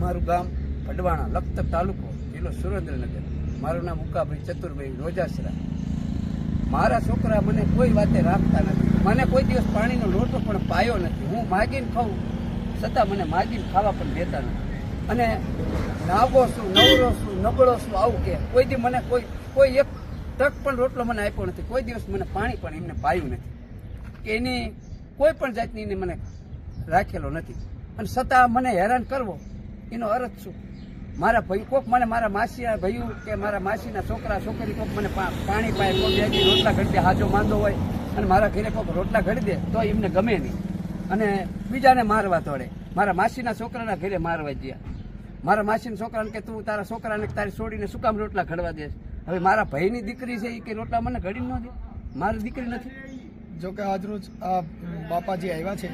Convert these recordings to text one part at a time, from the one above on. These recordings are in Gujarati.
મારું ગામ વડવાણા લખતર તાલુકો, જિલ્લો સુરેન્દ્રનગર. મારું નામ ઉકાભાઈ ચતુરભાઈ રોજાસરા. મારા છોકરા મને કોઈ વાતે રાખતા નથી. મને કોઈ દિવસ પાણીનો લોટો પણ પાયો નથી. હું માગીને ખાઉં, છતાં મને માગીને ખાવા પણ દેતા નથી. અને નાગો છું, નવરો છું, નબળો છું, આવું કે. કોઈ દી મને કોઈ કોઈ એક ટક પણ રોટલો મને આપ્યો નથી. કોઈ દિવસ મને પાણી પણ એમને પાયું નથી. કે એની કોઈ પણ જાતની એને મને રાખેલો નથી. અને છતાં મને હેરાન કરવો, એનો અર્થ શું? મારા ભાઈ, કોક મને મારા માસીના ભાઈઓ કે મારા માસીના છોકરા, છોકરી કોક મને પાણી પાય, કોક બે રોટલા ઘડી દે, હાજો માંદો હોય, અને મારા ઘરે કોક રોટલા ઘડી દે, તો એમને ગમે નહીં. અને બીજાને મારવા તોડે મારા માસીના છોકરાના ઘરે મારવા ગયા. મારા માસીના છોકરાને કે તું તારા છોકરાને તારી છોડીને શું કામ રોટલા ઘડવા દે? હવે મારા ભાઈની દીકરી છે એ કે રોટલા મને ઘડી ન દે? મારી દીકરી નથી. જોકે આજરોજ આ બાપાજી આવ્યા છે.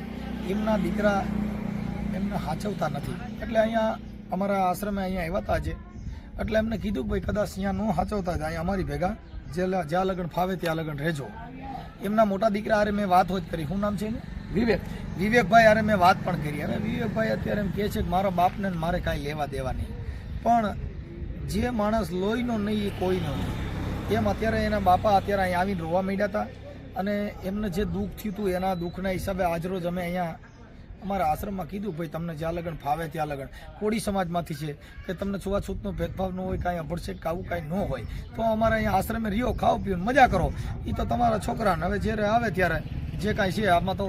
એમના દીકરા એમને હાચવતા નથી. એટલે અહીંયા અમારા આશ્રમે અહીંયા આવ્યા હતા આજે. એટલે એમને કીધું કે ભાઈ કદાચ અહીંયા ન હાચવતા જ અહીંયા અમારી ભેગા, જે જ્યાં લગન ફાવે ત્યાં લગન રહેજો. એમના મોટા દીકરા હારે મેં વાત હોજ કરી. શું નામ છે એનું? વિવેક. વિવેકભાઈ અરે મેં વાત પણ કરી. હવે વિવેકભાઈ અત્યારે એમ કહે છે કે મારા બાપને મારે કાંઈ લેવા દેવા નહીં પણ જે માણસ લોહીનો નહીં, એ કોઈનો નહીં. એમ અત્યારે એના બાપા અત્યારે અહીંયા આવીને રોવા માંડ્યા હતા. અને એમને જે દુઃખ થયું હતું, એના દુઃખના હિસાબે આજરોજ અમે અહીંયા અમારા આશ્રમમાં કીધું, ભાઈ, તમને જ્યાં લગન ફાવે ત્યાં લગન. કોળી સમાજમાંથી છે કે તમને છૂવાછૂતનો ભેદભાવ ન હોય, કાંઈ અભડશે કે આવું કાંઈ ન હોય, તો અમારા અહીંયા આશ્રમે રહ્યો, ખાઓ, પીઓ મજા કરો. એ તો તમારા છોકરાને. હવે જ્યારે આવે ત્યારે જે કાંઈ છે, આમાં તો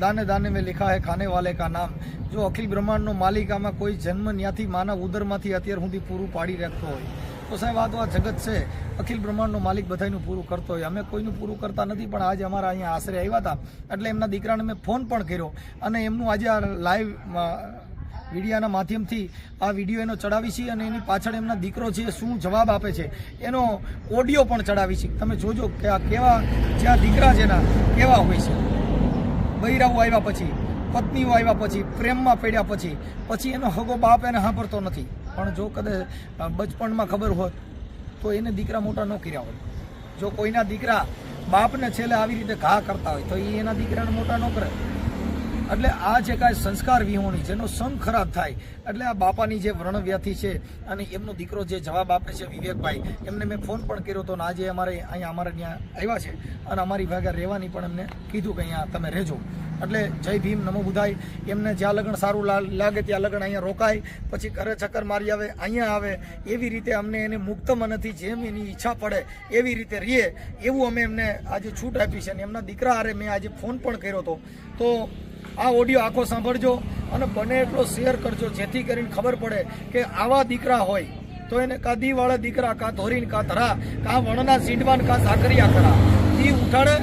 દાને દાને મેં લિખા હે ખાને વાલે કા નામ. જો અખિલ બ્રહ્માંડનો માલિક આમાં કોઈ જન્મ ન્યાથી, માનવ ઉદરમાંથી અત્યાર સુધી પૂરું પાડી રાખતો હોય તો સાહેબ, આ તો આ જગત છે. અખિલ બ્રહ્માંડનો માલિક બધાયનું પૂરું કરતો હોય. અમે કોઈનું પૂરું કરતા નથી, પણ આજે અમારા અહીંયા આશરે આવ્યા હતા. એટલે એમના દીકરાને મેં ફોન પણ કર્યો અને એમનું આજે આ લાઈવ મીડિયાના માધ્યમથી આ વીડિયો એનો ચડાવી છીએ અને એની પાછળ એમના દીકરો છે, શું જવાબ આપે છે. એનો ઓડિયો પણ ચડાવી છે. તમે જોજો કે આ કેવા, જે આ દીકરા છે એના, કેવા હોય છે. બૈરાઓ આવ્યા પછી, પત્નીઓ આવ્યા પછી, પ્રેમમાં પડ્યા પછી પછી એનો હગો બાપ એને સાંભળતો નથી. પણ જો કદાચ બચપણમાં ખબર હોત, તો એને દીકરા મોટા ન કર્યા હોત. જો કોઈના દીકરા બાપને છેલ્લે આવી રીતે ઘા કરતા હોય, તો એ એના દીકરાને મોટા ન કરે. એટલે આ જે કાંઈ સંસ્કાર વિહોણી, જેનો સંગ ખરાબ થાય, એટલે આ બાપાની જે વ્રણવ્યાથી છે અને એમનો દીકરો જે જવાબ આપે છે વિવેકભાઈ, એમને મેં ફોન પણ કર્યો હતો ને આજે અમારે અહીંયા અમારે ત્યાં આવ્યા છે અને અમારી ભાગે રહેવાની પણ એમને કીધું કે અહીંયા તમે રહેજો. એટલે જય ભીમ, નમો બુધાય. એમને જ્યાં લગ્ન સારું લાગે ત્યાં લગન અહીંયા રોકાય, પછી ઘરે ચક્કર મારી આવે, અહીંયા આવે, એવી રીતે અમને એને મુક્ત મનથી જેમ એની ઈચ્છા પડે, એવી રીતે રહીએ. એવું અમે એમને આજે છૂટ આપી છે અને એમના દીકરા હારે મેં આજે ફોન પણ કર્યો હતો. તો આ ઓડિયો આખો સાંભળજો અને બને એટલો શેર કરજો. જેથી કરીને ખબર પડે કે આવા દીકરા હોય તો એને કા દીવાળા દીકરા કા ધોરીને કા ધરા, કા વણના સીંડવાન કા સાકરિયા કરા ઈ ઉઠાડે,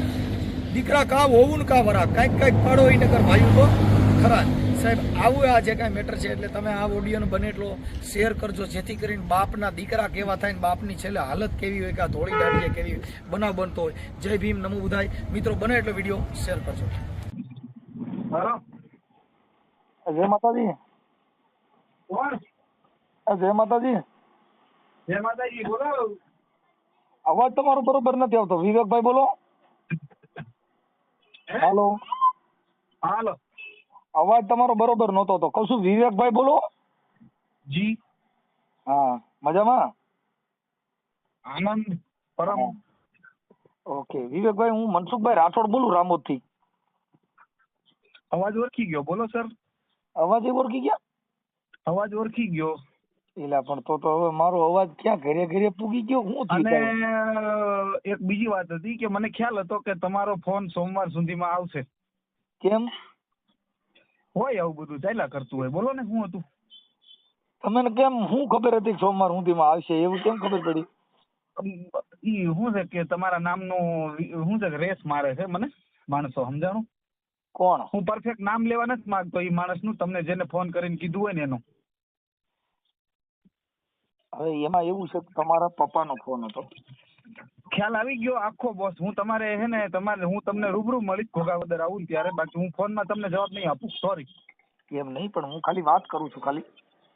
દીકરા કા હોવું કા વરા. કાંઈક કાંઈક પાડો એને નગર ભાઈ તો ખરા સાહેબ, આવું આ જે કાંઈ મેટર છે એટલે તમે આ ઓડિયોને બને એટલો શેર કરજો. જેથી કરીને બાપના દીકરા કેવા થાય ને બાપની છેલ્લે હાલત કેવી હોય, કે આ ધોળી દાઢીએ કેવી બનાવ બનતો હોય. જય ભીમ નમો બુધાય. મિત્રો, બને એટલો વીડિયો શેર કરજો. હેલો. જય માતાજી. કોણ? જય માતાજી. જય માતાજી બોલો. અવાજ તમારો બરોબર નથી આવતો. વિવેકભાઈ બોલો. હાલો. હાલો. અવાજ તમારો બરોબર નહોતો તો કહું છું વિવેકભાઈ બોલો. જી. હા મજામાં? આનંદ પરમ. ઓકે. વિવેકભાઈ હું મનસુખભાઈ રાઠોડ બોલું રામોદથી અવાજ ઓળખી ગયો. બોલો સર. અવાજ એ ઓળખી ગયા? અવાજ ઓળખી ગયો. એલા પણ તો તો હવે મારો અવાજ ક્યાં ઘરે ઘરે પૂગી ગયો? હું અને એક બીજી વાત હતી કે મને ખ્યાલ હતો કે તમારો ફોન સોમવાર સુધીમાં આવશે. કેમ? હોય આવું બધું ચાલ્યા કરતું હોય. બોલો ને શું હતું? તમને કેમ હું ખબર હતી સોમવાર સુધીમાં આવશે? એવું કેમ ખબર પડી? ઈ શું છે કે તમારા નામનું શું છે કે રેસ મારે છે મને માણસો સમજાણું? કોણ? હું પરફેક્ટ નામ લેવા નથી માંગતો એ માણસનું તમને જેને ફોન કરીને કીધું હોય ને એનું. હવે એમાં એવું છે કે તમારા પપ્પાનો ફોન હતો. ખ્યાલ આવી ગયો આખો બોસ હું તમારે હે ને તમારે હું તમને રૂબરૂ મળીશ ઘોઘાવદર આવું ત્યારે. બાકી હું ફોનમાં તમને જવાબ નહીં આપું. સોરી એમ નહીં પણ હું ખાલી વાત કરું છું ખાલી.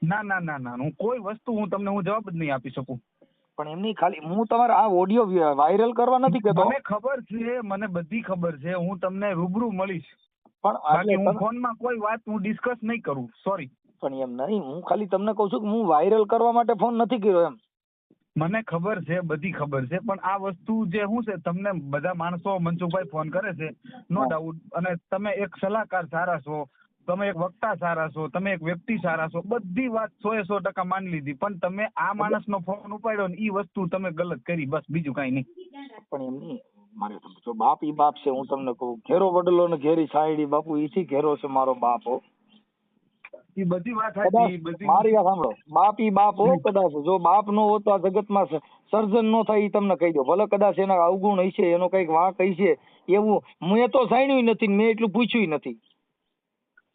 ના ના ના ના. હું કોઈ વસ્તુ હું તમને હું જવાબ જ નહીં આપી શકું. પણ એમની ખાલી હું તમારા આ ઓડિયો વાયરલ કરવા નથી કહેતો. મને ખબર છે મને બધી ખબર છે હું તમને રૂબરૂ મળીશ. પણ બાકી હું ફોનમાં કોઈ વાત હું ડિસ્કસ નહીં કરું સોરી પણ એમ નહીં હું ખાલી તમને કહું છું કે હું વાયરલ કરવા માટે ફોન નથી કર્યો એમ. મને ખબર છે બધી ખબર છે પણ આ વસ્તુ જે શું છે તમને બધા માણસો મનસુખભાઈ ફોન કરે છે નો ડાઉટ અને તમે એક સલાહકાર સારા છો તમે એક વક્તા સારા છો તમે એક વ્યક્તિ સારા છો બધી વાત સો એ સો ટકા માની લીધી પણ તમે આ માણસનો ફોન ઉપાડ્યો ને એ વસ્તુ તમે ગલત કરી બસ બીજું કાંઈ નહીં. પણ એમ નહીં મારે જો બાપ ઈ બાપ છે હું તમને કહું ઘેરો વડલો ને ઘેરી સાયડી બાપુ ઈથી ઘેરો છે મારો બાપ ઈ બધી વાત હતી બધી મારી વાત સાંભળો બાપ ઈ બાપ હો કદાચ. જો બાપ નો હોત આ જગતમાં સર્જન નો થાય ઈ તમને કહી દો ભલે કદાચ એના અવગુણ હશે એનો કંઈક વાંક હશે એવું મેં તો સાણ્યું નથી મેં એટલું પૂછ્યું નથી.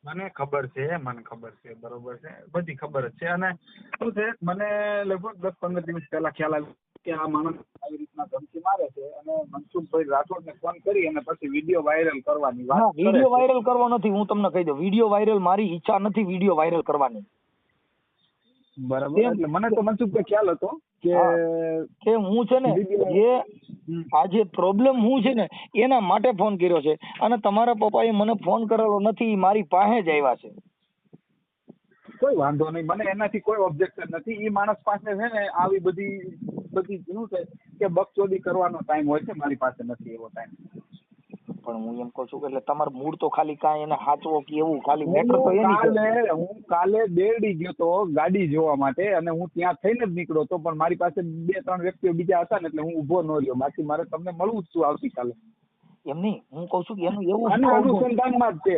મને ખબર છે મને ખબર છે બરોબર છે બધી ખબર જ છે. અને શું છે મને લગભગ દસ પંદર દિવસ પહેલા ખ્યાલ આવ્યો કે આ માણસ આવી રીતના ધમકી મારે છે અને મનસુખભાઈ રાઠોડને ફોન કરી અને પછી વીડિયો વાયરલ કરવાની વાત વીડિયો વાયરલ કરવો નથી હું તમને કહી દઉં. વીડિયો વાયરલ મારી ઈચ્છા નથી વીડિયો વાયરલ કરવાની. બરાબર. એટલે મને તો મનસુખભાઈ ખ્યાલ હતો કે કે હું છે ને જે આ જે પ્રોબ્લેમ હું છે ને એના માટે ફોન કર્યો છે. અને તમારા પપ્પાએ મને ફોન કરેલો નથી મારી પાસે જ આવ્યા છે. કોઈ વાંધો નહીં. મને એનાથી કોઈ ઓબ્જેક્શન નથી. એ માણસ પાસે છે ને આવી બધી બધી શું છે કે બકચોદી કરવાનો ટાઈમ હોય છે. મારી પાસે નથી એવો ટાઈમ પણ હું એમ કહું છું કે એટલે તમારું મૂળ તો ખાલી કાંઈ એને સાચવો કે એવું ખાલી મેટર તો એની કાલે હું કાલે બેરડી ગયો તો ગાડી જોવા માટે અને હું ત્યાં થઈને જ નીકળ્યો તો પણ મારી પાસે બે ત્રણ વ્યક્તિઓ બીજા હતા ને એટલે હું ઊભો ન રહ્યો. બાકી મારે તમને મળવું જ છું આવતીકાલે. એમ નહીં હું કહું છું કે એનું એવું આના અનુસંધાનમાં જ છે.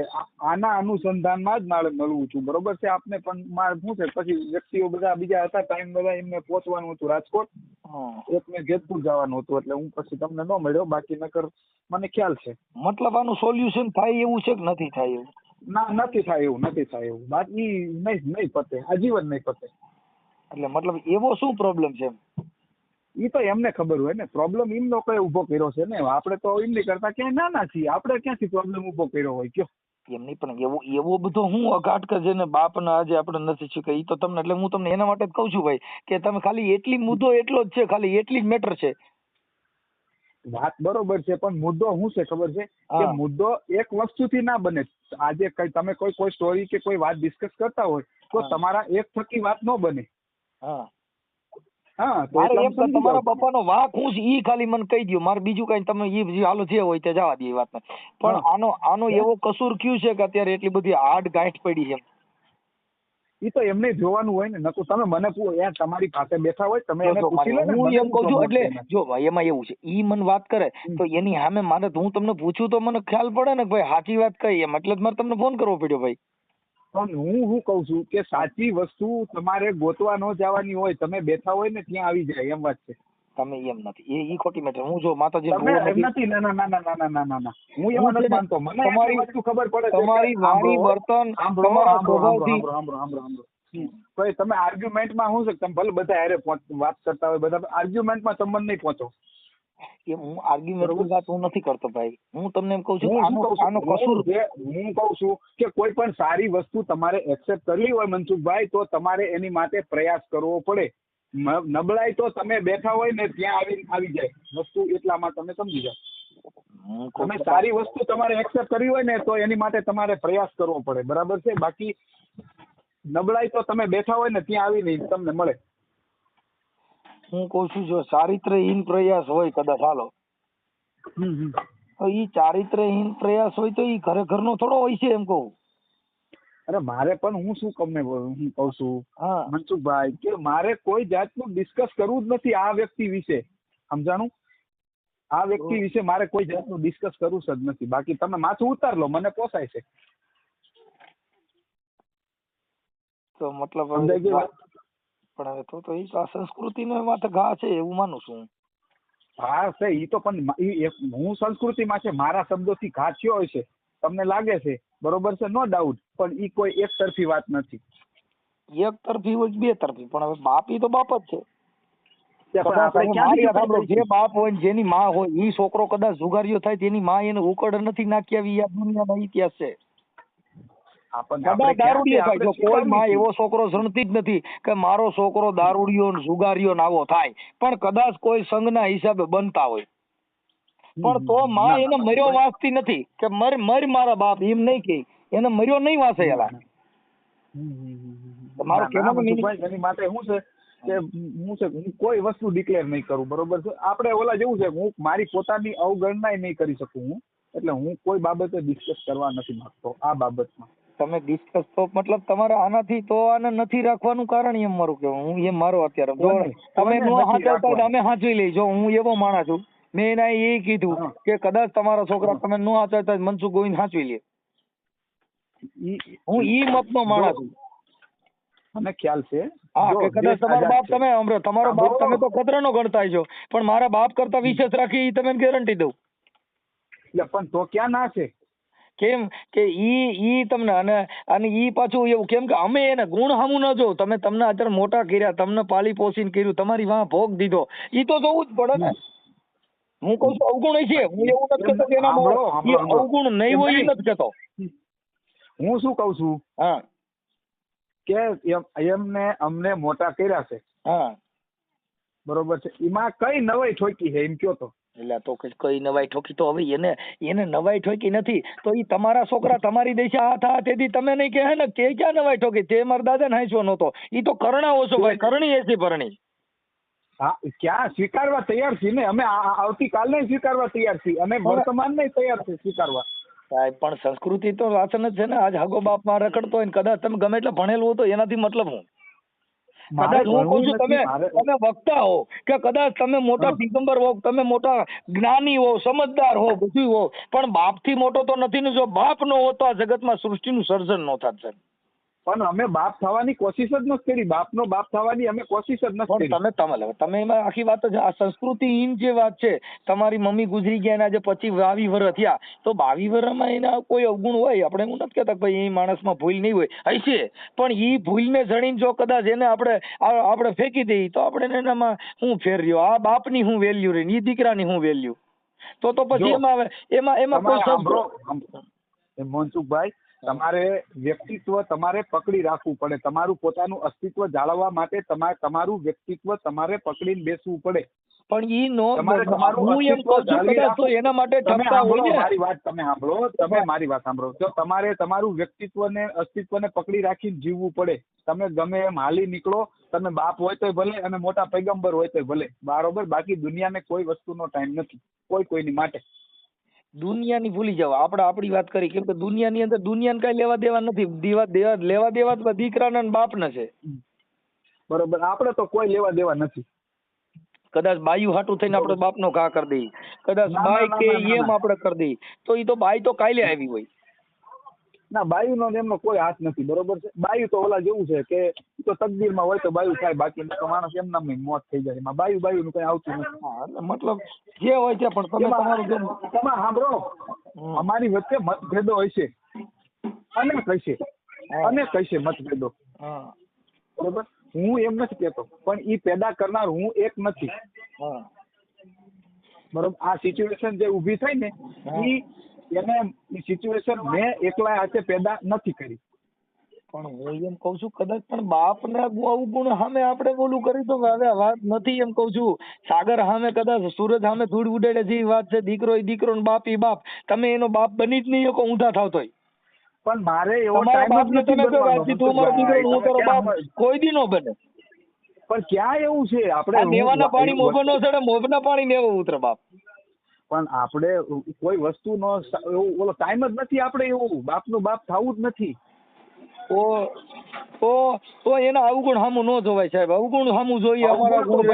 આના અનુસંધાનમાં જ મારે મળવું છું. બરોબર છે? આપને પણ મારે શું છે? પછી વ્યક્તિઓ બધા બીજા હતા ટાઈમ બધા એમને પહોંચવાનું હતું રાજકોટ. હં. મેં જેતપુર જવાનું હતું એટલે હું પછી તમને ન મળ્યો. બાકી નકર મને ખ્યાલ છે. મતલબ આનું સોલ્યુશન થાય એવું છે કે નથી થાય એવું? ના નથી થાય એવું નથી થાય એવું. બાકી નહીં નહીં પતે. આજીવન નહીં પતે. એટલે મતલબ એવો શું પ્રોબ્લેમ છે ઈ તો એમને ખબર હોય ને. પ્રોબ્લેમ એમનો કઈ ઊભો કર્યો છે ને. આપણે તો એમની કરતા ક્યાંય નાના છીએ. આપણે ક્યાંથી પ્રોબ્લેમ ઊભો કર્યો હોય? કયો? એમ નહીં પણ એવો એવો બધો હું અઘાટ કે જેને બાપના આજે આપણે નથી શીખે એ તો તમને એટલે હું તમને એના માટે જ કહું છું ભાઈ કે તમે ખાલી એટલી મુદ્દો એટલો જ છે ખાલી એટલી જ મેટર છે. વાત બરોબર છે પણ મુદ્દો શું છે ખબર છે? કે મુદ્દો એક વસ્તુથી ના બને. આજે કઈ તમે કોઈ કોઈ સ્ટોરી કે કોઈ વાત ડિસ્કસ કરતા હોય તો તમારા એક થકી વાત ન બને. હા. હા મારે એમ કે તમારા. પપ્પાનો વાંક હું ઈ ખાલી મને કહી દયો. મારે બીજું કઈ તમે ઈ હાલો જે હોય તે જવા દે વાત વાતને. પણ આનો આનો એવો કસૂર ક્યુ છે કે અત્યારે એટલી બધી હાર્ડ ગાંઠ પડી છે ઈ તો એમને જોવાનું હોય ને. નકર તમે મને કહો યાર તમારી પાસે બેઠા હોય તમે એને પૂછી લો હું એમ કહું છું એટલે જો ભાઈ એમાં એવું છે. ઈ મને વાત કરે તો એની સામે મારે તો હું તમને પૂછું તો મને ખ્યાલ પડે ને ભાઈ સાચી વાત કઈ? એમ એટલે જ મારે તમને ફોન કરવો પડ્યો ભાઈ. પણ હું શું કઉ છું કે સાચી વસ્તુ તમારે ગોતવા ન જવાની હોય તમે બેઠા હોય ને ત્યાં આવી જાય એમ વાત છે. તમે એમ નથી. એ ઈ ખોટી મેટર. હું જો માતાજી તમે એમ નથી ના ના ના ના ના ના ના ના. હું એમ નથી માનતો. મને તમારી- વસ્તુ ખબર પડે તમારી વાણી વર્તન તમારા સ્વભાવથી એ તમે આર્ગ્યુમેન્ટમાં શું છે? તમે ભલે બધા હારે વાત કરતા હોય બધા આર્ગ્યુમેન્ટમાં સંબંધ નહીં પહોંચો. એ હું આર્ગ્યુમેન્ટ વાત હું નથી કરતો ભાઈ. હું તમને એમ કહું છું કે આનો આનો કસૂર હું કહું છું કે કોઈ પણ સારી વસ્તુ તમારે એક્સેપ્ટ કરવી હોય મનસુખભાઈ તો તમારે એની માટે પ્રયાસ કરવો પડે. નબળાઈ તો તમે બેઠા હોય ને ત્યાં આવી આવી જાય. વસ્તુ એટલામાં તમે સમજી જાઓ. તમે સારી વસ્તુ તમારે એક્સેપ્ટ કરવી હોય ને તો એની માટે તમારે પ્રયાસ કરવો પડે. બરાબર છે? બાકી નબળાઈ તો તમે બેઠા હોય ને ત્યાં આવીને તમને મળે. હું કહું છું જો ચારિત્રહીન પ્રયાસ હોય કદાચ હાલો. તો ઈ ચારિત્રહીન પ્રયાસ હોય તો ઈ ઘરે નો થોડો હોય છે એમ કહું. અરે મારે પણ હું શું કમને હું કહું છું મનસુખભાઈ કે મારે કોઈ જાતનું ડિસ્કસ કરવું જ નથી આ વ્યક્તિ વિશે. સમજાણું? આ વ્યક્તિ વિશે મારે કોઈ જાતનું ડિસ્કસ કરવું જ નથી. બાકી તમે માથું ઉતાર લો મને પોસાય છે. તો મતલબ સમજાય ગયું? પણ હવે તો તો આ સંસ્કૃતિનો માથે ઘા છે એવું માનું છું હું. હા છે ઈ તો પણ હું સંસ્કૃતિમાં છે મારા શબ્દોથી ઘા થયો હોય છે તમને લાગે છે બરોબર છે નો ડાઉટ પણ ઈ કોઈ એક તરફી વાત નથી. એક તરફી હોય બે તરફી પણ હવે બાપ ઈ તો બાપ જ છે. જે બાપ હોય જેની માં હોય ઈ છોકરો કદાચ જુગારીઓ થાય તેની માં એને ઉકળ નથી નાખી આવી આ દુનિયાનો ઇતિહાસ છે. આપણને દારૂડિયો થાય જો કોઈ માં એવો છોકરો જ નથી કે મારો છોકરો દારૂડિયો ને આવો થાય. પણ કદાચ કોઈ સંઘના હિસાબે બનતા હોય. પણ તો માં એને મર્યો વાંચતી નથી કે મર મર મારા બાપ એમ નહીં કે. એને મર્યો નહીં વાંચે એલા. મારો ના, ના, કહેવાનો meaning- મનસુખભાઈ, એની માટે શું છે કે હું છે હું કોઈ વસ્તુ ડિક્લેર નહીં કરું બરોબર છે? આપણે ઓલા જેવું છે કે હું મારી પોતાની અવગણના નહીં કરી શકું હું. એટલે હું કોઈ બાબતે ડિસ્કસ કરવા નથી માંગતો આ બાબતમાં. તમે ડિસ્કસ તો મતલબ તમારે આનાથી તો આને નથી રાખવાનું કારણ એમ મારું કે હું એમ મારો અત્યારે જો તમે નો હાચવતા અમે હાચવી લઈ જો હું એવો માણસ છું મેં એના એ કીધું કે કદાચ તમારા છોકરા તમે નો હાચવતા મનસુખ ગોવિંદ હાચવી લે. હું ઈ મતનો માણસ છું. મને ખ્યાલ છે. હા કે કદાચ તમારો બાપ તમે હમણાં તમારો બાપ તમે તો ખતરાનો ગણતા છો. પણ મારા બાપ કરતા વિશેષ રાખી તમે ગેરંટી દઉં. એટલે પણ તો ક્યાં ના છે? કેમ કે ઈ ઈ તમને અને અને ઈ પાછું એવું કેમ કે અમે એને ગુણ હામું ન જો તમે તમને અત્યારે મોટા કર્યા તમને પાલી પોસીને કર્યું તમારી વાહ ભોગ દીધો. ઈ તો જોવું જ પડે ને. હું કહું છું અવગુણ છે હું એવું નથી કહેતો કે એના. અવગુણ નહીં હોય એ નથી કહેતો. હું શું કઉ છું? હા. કે એમ- એમને અમને મોટા કર્યા છે. હા. બરોબર છે. એમાં કઈ નવાઈ ઠોકી છે? એમ કયો તો. એટલે તો કઈ નવાઈ ઠોકી તો હવે એને એને નવાઈ ઠોકી નથી. તો એ તમારા છોકરા તમારી દેશે આ થા તેથી તમે નહીં કહે ને કે ક્યાં નવાઈ ઠોકી? તે મારા દાદા ને હાંચવો નહોતો. એ તો કરણા ઓછો ભાઈ કરણી એસી ભરણી. હા ક્યાં સ્વીકારવા તૈયાર છીએ ને? અમે આવતીકાલને સ્વીકારવા તૈયાર છીએ. અને વર્તમાન નહીં તૈયાર છે સ્વીકારવા. સાહેબ પણ સંસ્કૃતિ તો વાસન જ છે ને. આજ હગો બાપમાં રખડતો હોય ને કદાચ તમે ગમે એટલે ભણેલું હો તો એનાથી મતલબ હું? કદાચ હું કહું છું તમે તમે વક્તા હો કે કદાચ તમે મોટા. દિગંબર હો તમે મોટા જ્ઞાની હો સમજદાર હો બધું હો પણ બાપથી મોટો તો નથી ને જો બાપ નો હોત તો આ જગતમાં સૃષ્ટિનું સર્જન નો થાત સાહેબ પણ અમે બાપ થવાની કોશિશ જ નથી કરી. બાપનો બાપ થવાની અમે કોશિશ જ નથી કરી. તમે તમે તમે એમાં આખી વાત જ આ સંસ્કૃતિહીન જે વાત છે તમારી મમ્મી ગુજરી ગયા એના જે પચીસ બાવીસ વર્ષ થયા તો બાવી વરમાં એના કોઈ અવગુણ હોય? આપણે હું નથી કહેતા ભાઈ એ માણસમાં ભૂલ નહીં હોય. હશે પણ એ ભૂલને જણીને જો કદાચ એને આપણે આપણે ફેંકી દઈએ તો આપણે એનામાં હું ફેર રહ્યો આ બાપની હું વેલ્યુ રહી એ દીકરાની હું વેલ્યુ તો તો પછી એમાં આવે એમાં એમાં કોઈ તમારે તમારે વ્યક્તિત્વ તમારે પકડી રાખવું પડે. તમારું પોતાનું અસ્તિત્વ જાળવવા માટે તમારે તમારું વ્યક્તિત્વ તમારે પકડીને બેસવું પડે. પણ ઈ નો હું એમ અસ્તિત્વ કહું છું તો એના માટે હોય ને. મારી વાત તમે સાંભળો તમે મારી વાત સાંભળો. તો તમારે તમારું વ્યક્તિત્વને અસ્તિત્વને પકડી રાખીને જીવવું પડે. તમે ગમે એમ હાલી નીકળો તમે બાપ હોય તોય ભલે અને મોટા પૈગંબર હોય તોય ભલે. બરાબર? બાકી દુનિયાને કોઈ વસ્તુનો ટાઈમ નથી. કોઈ કોઈની માટે. દુનિયાની ભૂલી જાવ આપણે આપણી વાત કરી કેમ કે દુનિયાની અંદર દુનિયાને કઈ લેવા દેવા નથી. દેવા દેવા લેવા દેવા તો દીકરાના ને બાપના છે. બરોબર. આપણે તો કોઈ લેવા દેવા નથી. કદાચ બાયું હાટું થઈને આપણે બાપનો ઘા કરી દઈએ. કદાચ ના, ના, બાઈ કે ના, ના, એમ આપડે આપણે કરી દઈએ. તો એ તો બાઈ તો કાલે આવી હોય. ના બાયુનો એમનો કોઈ હાથ નથી બરોબર છે? બાયુ તો ઓલા જેવું છે કે તો તકદીરમાં હોય તો બાયુ થાય બાકી તો માણસ એમ નામ મોત થઈ જાય. એમાં બાયુ બાયુ નું કઈ આવતું નથી. મતલબ જે હોય છે પણ તમે તમારું એમાં તમે સાંભળો અમારી વચ્ચે મતભેદો હશે અનેક હશે હા. અનેક હશે મતભેદો. બરોબર? હું એમ નથી કહેતો પણ ઈ પેદા કરનાર હું એક નથી. બરોબર? આ સિચ્યુએશન જે ઊભી થઈ ને ઈ એને સિચ્યુએશન મેં એકલા હાથે પેદા નથી કરી. પણ હું એમ કઉ છું કદાચ પણ બાપના અવગુણ સામે આપણે બોલું કરી તો હવે વાત નથી એમ કઉ છું. સાગર સામે કદાચ સૂરજ સામે ધૂળ ઉડાડે જેવી વાત છે દીકરો એ દીકરો ને બાપ એ બાપ. તમે એનો બાપ બની જ નહીં શકો ઊંધા થાવ તોય. પણ મારે એવો ટાઈમ જ નથી બનવાનો. તું મારો દીકરો હું તારો બાપ કોઈ દી નો બને. પણ ક્યાં એવું છે? આપણે દેવાના પાણી મોભે નો ચડે મોભના પાણી ને એવો ઉતરે બાપ. પણ આપણે કોઈ વસ્તુનો ઓલો ટાઈમ જ નથી આપણે એવું બાપનું બાપ થવું જ નથી. તો તો તો એના અવગુણ સામું ન જોવાય સાહેબ અવગુણ સામું જોઈએ અમારા ગુણ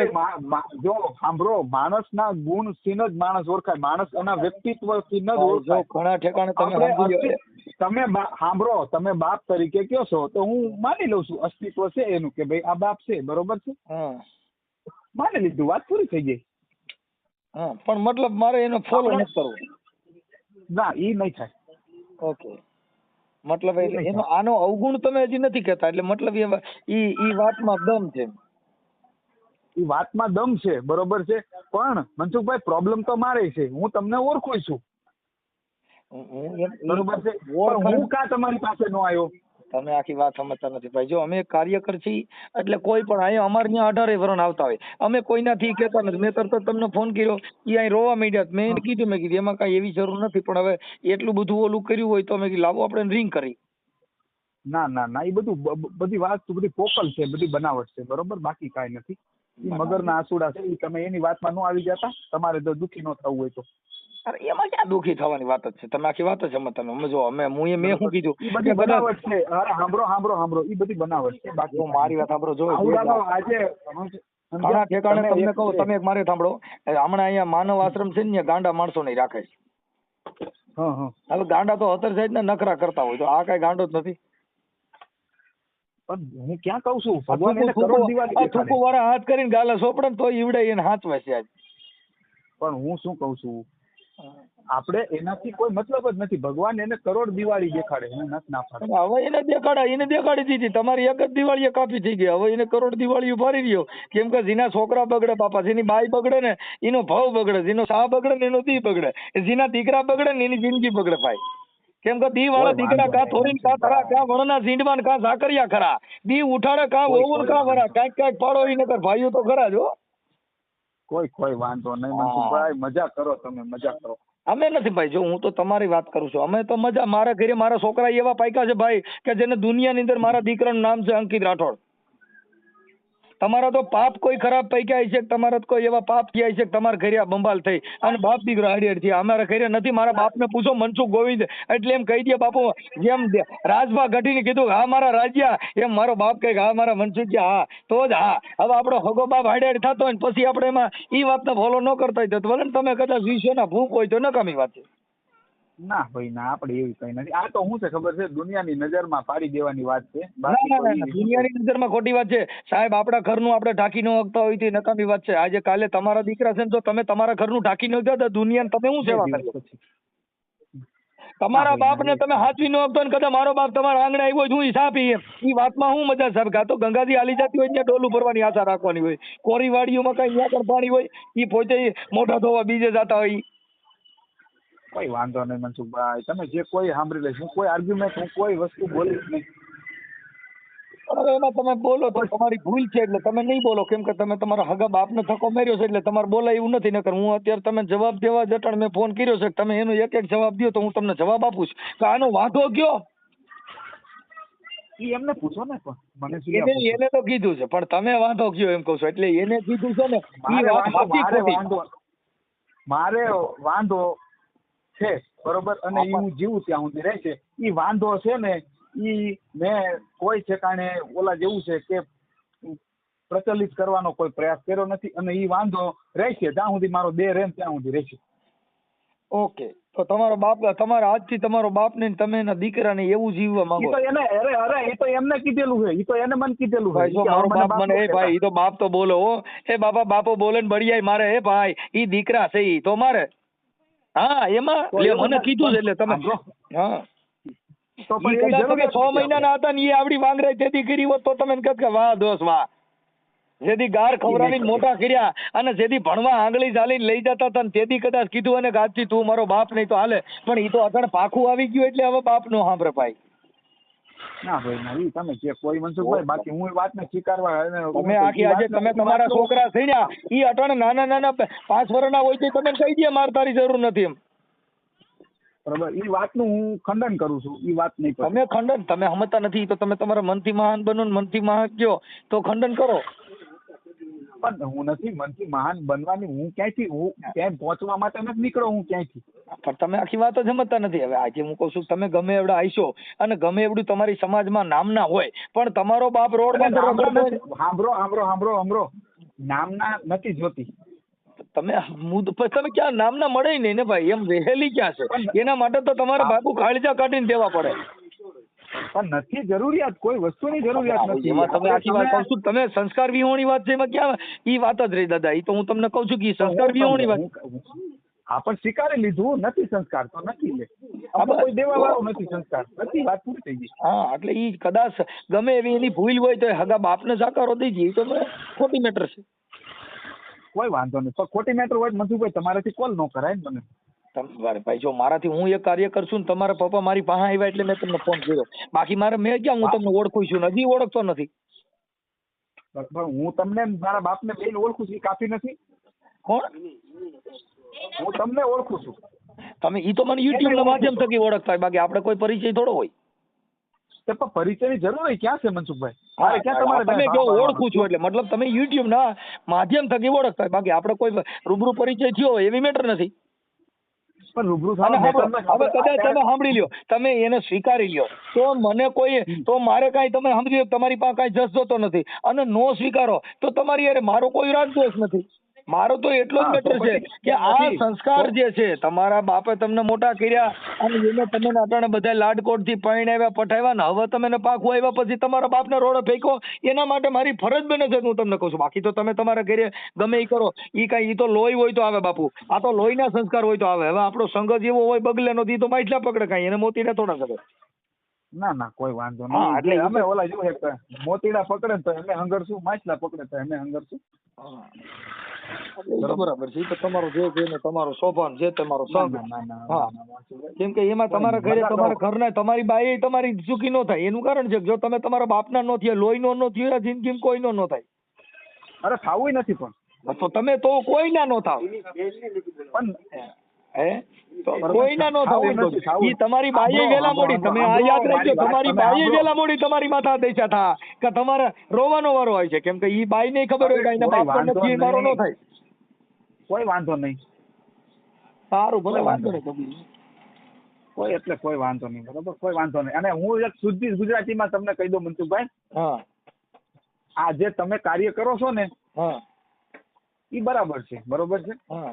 જો સાંભળો માણસના ગુણથી જ માણસ ઓળખાય માણસ એના વ્યક્તિત્વથી જ ઓળખાય. ઘણા ઠેકાણે તમે તમે સાંભળો તમે બાપ તરીકે કયો છો તો હું માની લઉં છું અસ્તિત્વ છે એનું કે ભાઈ આ બાપ છે બરોબર છે? માની લીધું વાત પૂરી થઈ ગઈ. હા પણ મતલબ મારે એનો ફોલો નથી કરવો. ના એ નહીં થાય. ઓકે મતલબ એટલે એનો આનો અવગુણ તમે હજી નથી કહેતા એટલે મતલબ એ ઈ ઈ વાતમાં દમ છે ઈ વાતમાં દમ છે બરોબર છે. પણ મનસુખભાઈ પ્રોબ્લેમ તો મારે છે. હું તમને ઓળખું છું. બરોબર છે? હું કા તમારી પાસે નો આવ્યો? તમે આખી વાત સમજતા નથી. ભાઈ જો અમે કાર્યકર છીએ એટલે કોઈ પણ અહીંયા અમારે ત્યાં અઢારે વરણ આવતા હોય. અમે કોઈનાથી કહેતા નથી. મેં તરત જ તમને ફોન કર્યો. એ અહીં રોવા માંડ્યા મેં એને કીધું મેં કીધું એમાં કાંઈ એવી જરૂર નથી પણ હવે એટલું બધું ઓલું કર્યું હોય તો મેં કીધું લાવો આપણે રિંગ કરી. ના ના ના એ બધું બધી વાત તો બધી પોકલ છે બધી બનાવટ છે બરોબર? બાકી કાંઈ નથી. મગરના આસુડા છે તમે એની વાતમાં ન આવી જતા. તમારે તો દુઃખી ન થવું હોય તો. અરે એમાં ક્યાં દુખી થવાની વાત જ છે. તમે આખી વાત જ સમજતા નથી જો અમે હું એ મેં શું કીધું? બધી બનાવટ છે. અરે સાંભળો સાંભળો સાંભળો. એ બધી બનાવટ છે. બાકી હું મારી વાત સાંભળો. જો આજે ઘણા ઠેકાણે તમને કહું તમે એક મારે સાંભળો. હમણાં અહીંયા માનવ આશ્રમ છે ને ગાંડા માણસો નહીં રાખે છે. હવે ગાંડા તો અતર સાઈડ ને નખરા કરતા હોય. તો આ કઈ ગાંડો જ નથી. પણ હું ક્યાં કહું છું? ભગવાન એને કરોડ દિવાળી વાળા હાથ કરીને ગાલા સોપડે તો ઈવડે એને હાથ વસ્યા પણ હું શું કહું છું? આપણે એનાથી કોઈ મતલબ જ નથી. ભગવાન એને કરોડ દિવાળી દેખાડે એને નથી ના પાડતો. હવે એને દેખાડે એને દેખાડી દીધી. તમારી એક જ દિવાળી કાપી થઈ ગઈ. હવે એને કરોડ દિવાળી ભરી રહ્યો. કેમ કે જેના છોકરા બગડે બાપા જેની બાઈ બગડે ને એનો ભાવ બગડે જેનો સા બગડે ને એનો દી બગડે. જેના દીકરા બગડે ને એની જિંદગી બગડે ભાઈ. કેમ કે દી વાળા દીકરા કા નહીં. કા થરા કા વણના ઝીંડવાન કા ઝાકરિયા ખરા. દી ઉઠાડે કા ઓવર કા વરા. કાંઈક કાંઈક પાડો ઈ નકર. ભાઈઓ તો ખરા જ હો. કોઈ કોઈ વાંધો નહીં. મનસુખભાઈ મજા કરો તમે મજા કરો. અમે નથી ભાઈ જો હું તો તમારી વાત કરું છું. અમે તો મજા મારા ઘરે મારા છોકરા એવા પાયકા છે ભાઈ કે જેને દુનિયાની અંદર મારા દીકરાનું નામ છે અંકિત રાઠોડ. તમારા તો પાપ કોઈ ખરાબ પૈક્યા છે, તમારા કોઈ એવા પાપ થયા છે તમારા ઘરે બંબાલ થઈ. અને બાપ દીકરો હાડીયાર થયા અમારા ઘરે નથી. મારા બાપને પૂછો, મનસુખ ગોવિંદ, એટલે એમ કહી દે બાપુ, જેમ રાજભા ઘટીને કીધું હા, મારા રાજ્યા. એમ મારો બાપ કહે હા, મારા મનસુખ હા, તો જ હા. હવે આપણો હગો બાપ હાડીયાર થતો હોય ને પછી આપણે એમાં એ વાતને ફોલો ન કરતા હોય તો ભલે તમે કદાચ વિશ્વના ભૂખ હોય તો નકામી વાત છે. ના ભાઈ ના આપણે એવી કઈ નથી. આ તો શું છે ખબર છે? દુનિયાની નજરમાં પાડી દેવાની વાત છે. દુનિયાની નજરમાં ખોટી વાત છે. સાહેબ આપણા ઘરનું આપણે ઢાંકી ન હકતા હોય તે નકામી વાત છે. આજે કાલે તમારા દીકરા છે ને તો તમે તમારા ઘરનું ઢાંકી ન તો દુનિયાને તમે શું સેવા પછી. તમારા બાપને તમે હાચવી ન શકતો ને કદાચ મારો બાપ તમારા આંગણે આવ્યો હું હિસાબ એ વાતમાં હું મજા સાહેબ કાં તો ગંગાજી હાલી જતી હોય ત્યાં ડોલું ભરવાની આશા રાખવાની હોય. કોરી વાડીઓમાં કઈ ત્યાં પણ પાણી હોય એ પોતે મોઢા ધોવા બીજે જતા હોય. કોઈ વાંધો નહીં મનસુખભાઈ તમે જે કોઈ સાંભળી લઈશ હું કોઈ આર્ગ્યુમેન્ટ હું કોઈ વસ્તુ બોલીશ નહીં. પણ એમાં તમે બોલો તો તમારી ભૂલ છે એટલે તમે નહીં બોલો. કેમ કે તમે તમારા હગા બાપને થકો માર્યો છે એટલે તમારે બોલાય એવું નથી. નકર હું અત્યારે તમે જવાબ દેવા જટણ મેં ફોન કર્યો છે. તમે એનો એક એક જવાબ દો તો હું તમને જવાબ આપું છું. કે આનો વાંધો ઈ એમને પૂછો ને પણ. મને એને તો કીધું છે પણ તમે વાંધો કયો એમ કહું છું. એટલે એને કીધું છે ને મારે વાંધો છે બરોબર? અને એ હું જીવું ત્યાં સુધી રહેશે એ વાંધો છે ને એ મેં કોઈ ઠેકાણે ઓલા જેવું છે કે પ્રચલિત કરવાનો કોઈ પ્રયાસ કર્યો નથી અને એ વાંધો રહેશે જ્યાં સુધી મારો દેહ રહે ત્યાં સુધી રહેશે ઓકે. તો તમારો બાપ તમારા આજથી તમારો બાપ ને તમે એના દીકરાને એવું જીવવા માંગો તો એને અરે અરે એ તો એમને કીધેલું છે. એ તો એને મને કીધેલું ભાઈ જો મારો બાપ મને એ ભાઈ એ તો બાપ તો બોલો હો. એ બાપા બાપો બોલે ને બળિયાઈ મારે એ ભાઈ ઈ દીકરા છે ઈ. તો મારે હા એમાં મને કીધું છે એટલે તમે હા તો પણ એવી કદાચ છ મહિનાના હતા ને એ આવડી વાંગરાઈ તેથી કરી હોત તો તમે એમ કે વાહ દોસ્ત વાહ. જેથી ગાર ખવડાવીને મોટા કર્યા અને જેથી ભણવા આંગળી ચાલીને લઈ જતા હતા તેથી કદાચ કીધું અને કે તું મારો બાપ નહીં તો હાલે. પણ ઈ તો અગણ પાખું આવી ગયું એટલે હવે બાપ નો સાંભળે ભાઈ. ના ભાઈ ના ઈ તમે જે કોઈ મનસુખભાઈ બાકી હું વાતને સ્વીકારવા તમે આખી આજે તમે તમારા છોકરા થયા ઈ અટણ નાના નાના પાંચ વર્ષના હોય તો તમે કહી દે મારે તારી જરૂર નથી એમ. બરાબર ઈ વાતનું હું ખંડન કરું છું ઈ વાત નહીં તમે ખંડન તમે સમજતા નથી તો તમે તમારા મનથી મહાન બનો મનથી મહાન કયો તો ખંડન કરો. પણ હું નથી મનથી મહાન બનવાની હું ક્યાંયથી હું ક્યાંય પહોંચવા માટે નથી નીકળ્યો હું ક્યાંયથી? પણ તમે આખી વાત જ સમજતા નથી. હવે આજે હું કહું છું તમે ગમે એવડા આવીશો અને ગમે એવડું તમારી સમાજમાં નામના હોય પણ તમારો બાપ રોડ સાંભળો સાંભળો સાંભળો સાંભળો નામના નથી જોતી. તમે તમે ક્યાં નામના મળે ય નહીં ને ભાઈ એમ વહેલી ક્યાં છે? એના માટે તો તમારે બાપુ કાળજા કાઢીને દેવા પડે. પણ નથી જરૂરિયાત કોઈ વસ્તુની જરૂરિયાત નથી. એમાં તમે આખી વાત કહું છું તમે સંસ્કાર વિહોણી વાત છે એમાં ક્યાં ઈ વાત જ રહી દાદા એ તો હું તમને કહું છું કે સંસ્કાર વિહોણી વાત હા પણ સ્વીકારી લીધું નથી સંસ્કાર તો નથી લે. આપણે કોઈ દેવા વાળો નથી સંસ્કાર નથી વાત પૂરી થઈ ગઈ. હા એટલે ઈ કદાચ ગમે એવી એની ભૂલ હોય તો એ હગા બાપને સાકારો દઈ જઈએ તો ખોટી મેટર છે. કોઈ વાંધો નહીં ખોટી મેટર હોય મનસુખભાઈ તમારાથી કોલ ન કરાય મને. તમ- અરે ભાઈ જો મારાથી હું એક કાર્ય કરશું ને તમારા પપ્પા મારી પાસે આવ્યા એટલે મેં તમને ફોન કર્યો. બાકી મારે મેં ક્યાં હું તમને ઓળખું છું હજી ઓળખતો નથી. હું તમને મારા બાપને બેન ઓળખું છું કાફી નથી? કોણ? હું તમને ઓળખું છું. તમે ઈ તો મને યુટ્યુબ ના માધ્યમ થકી ઓળખતા હોય. બાકી આપણે કોઈ પરિચય થોડો હોય. તે પણ પરિચયની જરૂર હોય ક્યાં છે મનસુખભાઈ? મારે ક્યાં તમારે તમે જો ઓળખું છું એટલે મતલબ તમે યુટ્યુબ ના માધ્યમ થકી ઓળખતા હોય. બાકી આપણે કોઈ રૂબરૂ પરિચય થયો હોય એવી મેટર નથી. પણ રૂબરૂ હવે કદાચ તમે સાંભળી લ્યો તમે એને સ્વીકારી લ્યો. તો મને કોઈ તો મારે કાંઈ તમે સમજી તમારી પાસે કાંઈ જસ જોતો નથી. અને નો સ્વીકારો તો તમારી અરે મારો કોઈ રાગદોષ નથી. મારો તો એટલો જ મેટર છે કે આ સંસ્કાર જે છે તમારા બાપે તમને મોટા કર્યા અને એને તમે અટાણે બધા લાડકોટથી પરણાવ્યા પઠાવ્યા ને હવે તમે એને પાકું આવ્યા પછી તમારા બાપને રોડે ફેંકો એના માટે મારી ફરજ બને છે હું તમને કહું છું. બાકી તો તમે તમારા ઘરે ગમે એ કરો એ કાંઈ એ તો લોહી હોય તો આવે બાપુ. આ તો લોહીના સંસ્કાર હોય તો આવે. હવે આપણો સંઘ જેવો હોય બગલે નો તો માછલા પકડે કાંઈ એને મોતીને થોડા કરે. ના ના કોઈ વાંધો નહીં. એટલે અમે ઓલા જોઈએ મોતીડા પકડે તો અમે હંગરશું માછલા પકડે તો અમે હંગરશું. બરાબર? છે. તો તમારો જે છે તમારો સ્વભાવ જે તમારો ના, ના, ના, ના, હા. ના, ના, મનસુખભાઈ. કેમ કે એમાં તમારા ઘરે તમારા ઘર ઘરના તમારી બાઈ તમારી સુખી નો થાય. એનું કારણ છે કે જો તમે તમારા બાપના નો થયા લોહી નો થયો જિંદગી કોઈ નો થાય. અરે થાવું નથી પણ. તો તમે તો કોઈના નો થાવ. પણ હે? કોઈના નો થાવ થાવું એમ કહું નથી, છું. થાવું. ઈ તમારી બાઈએ વેલા મોડી તમે આ યાદ રાખજો તમારી બાઈએ વેલા મોડી તમારી માથા દેશા થા. કે તમારે રોવાનો વારો હોય છે. કેમ કે ઈ બાઈ ને ખબર હોય કે એના બાપ નથી મારો નો થાય. કોઈ વાંધો નહીં. સારું ભલે વાંધો નહીં. કોઈ એટલે કોઈ વાંધો નહીં બરોબર? કોઈ વાંધો નહીં. અને હું એક શુદ્ધ ગુજરાતીમાં તમને કહી દઉં મનસુખભાઈ. હા. આ જે તમે કાર્ય કરો છો ને હા. એ બરાબર છે. બરોબર છે? હા.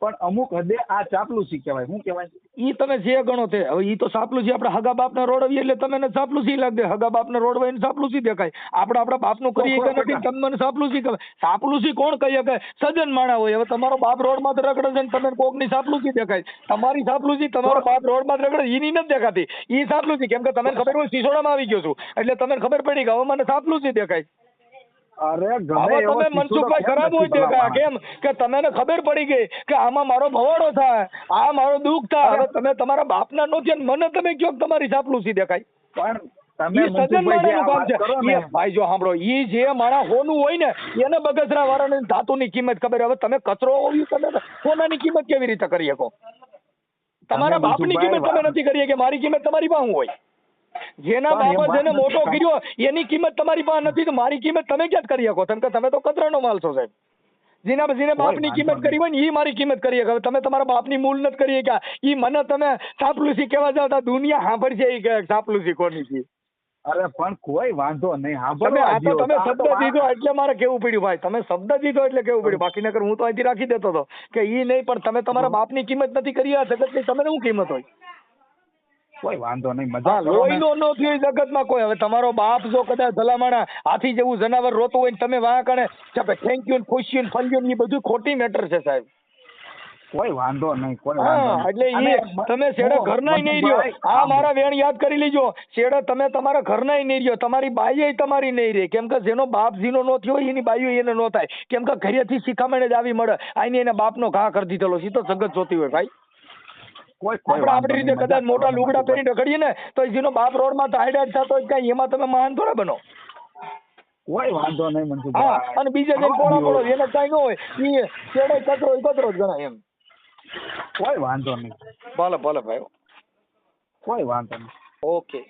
પણ અમુક હદે આ ચાપલુસી કહેવાય. શું કહેવાય? ઈ તમે જે ગણો તે. હવે ઈ તો સાપલુસી આપણે હગા બાપને રોડવીએ એટલે તમે એને સાપલુસી લાગે હગા બાપને રોડવાય સાપલુસી દેખાય. આપણે આપણા બાપનું કરીએ કે નથી તમે મને સાપલુસી કહેવાય. સાપલુસી કોણ કહીએ કે સજન માણા હોય. હવે તમારો બાપ રોડમાં તો રગડે છે ને તમે કોકની સાપલુસી દેખાય. તમારી સાપલુસી તમારો બાપ રોડમાં જ રખડે ઈની નથી દેખાતી. ઈ સાપલુસી કેમ કે તમને ખબર હોય સિસોડામાં આવી ગયો છું. એટલે તમને ખબર પડી કે હવે મને સાપલુસી દેખાય. અરે ગમે તમે મનસુખભાઈ ખરાબ હોય છે કેમ? કે તમને ખબર પડી ગઈ કે આમાં મારો ભવાડો થાય આ મારો દુઃખ થાય. હવે તમે તમારા બાપના નો છે ને મને તમે કયો તમારી ચાપલુસી દેખાય. પણ ને ભાઈ જો સાંભળો ઈ જે મારા હોનું હોય ને એને બગસરા વાળાને ધાતુની કિંમત ખબર હવે તમે કચરો હોવી તમે સોનાની કિંમત કેવી રીતે કરી શકો? તમારા બાપ બાપની કિંમત તમે નથી કરી કે મારી કિંમત તમારી પાસે હોય. જેના બાપા જેને મોટો કર્યો એની કિંમત તમારી પાસે નથી તો મારી કિંમત તમે ક્યાં કરી શકો? કે તમે તો કચરાનો માલ છો સાહેબ. જેના જેને બાપની કિંમત કરી હોય ને એ મારી કિંમત કરી હવે તમે તમારા બાપની મૂળ નથી કરી શક્યા. એ મને તમે ચાપલુસી કહેવા જાવ તો દુનિયા સાંભળશે એ કે ચાપલુસી કોની છે? અરે પણ કોઈ વાંધો નહીં. તમે આ તો તમે શબ્દ દીધો એટલે મારે કેવું પડ્યું ભાઈ? તમે શબ્દ દીધો એટલે કેવું પડ્યું? બાકી નકર હું તો અહીંથી રાખી દેતો હતો કે ઈ નહીં પણ તમે તમારા બાપની કિંમત નથી કરી આ જગતની તમને શું કિંમત હોય? કોઈ વાંધો નહીં મજા લોહીનો નો થયો જગતમાં કોઈ. હવે તમારો બાપ જો કદાચ ભલામણા હાથી જેવું જનાવર રોતું હોય ને તમે વાહ કણે થેન્ક યુ ખુશી ને ફલ્યું ને એ બધું ખોટી મેટર છે સાહેબ. કોઈ વાંધો નહીં કોઈ. એટલે એ તમે શેડા ઘરના નહીં રહ્યો આ મારા વેણ યાદ કરી લેજો. શેડા તમે તમારા ઘરના નહીં રહ્યો તમારી બાઈએ તમારી નહીં રહે કેમ કે જેનો બાપ જીનો નો થયો હોય એની બાઈઓ એને નો થાય. કેમ કે ઘરેથી શિખામણે જ આવી મળે. આઈને એને બાપનો ઘા કરી દીધેલો સીધો જગત જોતી હોય ભાઈ. કોઈ કોઈ આપણી રીતે કદાચ મોટા લુગડા. પહેરીને રખડીએ ને તો જેનો બાપ રોડમાં હાઈડાઈટ થતો હોય કઈ એમાં તમે મહાન થોડા બનો. કોઈ વાંધો નહીં હા અને બીજા જે કોળા કોળો એને કઈ ન હોય એ છેડે કચરો કચરો જ ગણાય એમ. કોઈ વાંધો નહીં. ભલે ભલે ભાઈ. કોઈ વાંધો નહીં. ઓકે.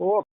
ઓકે.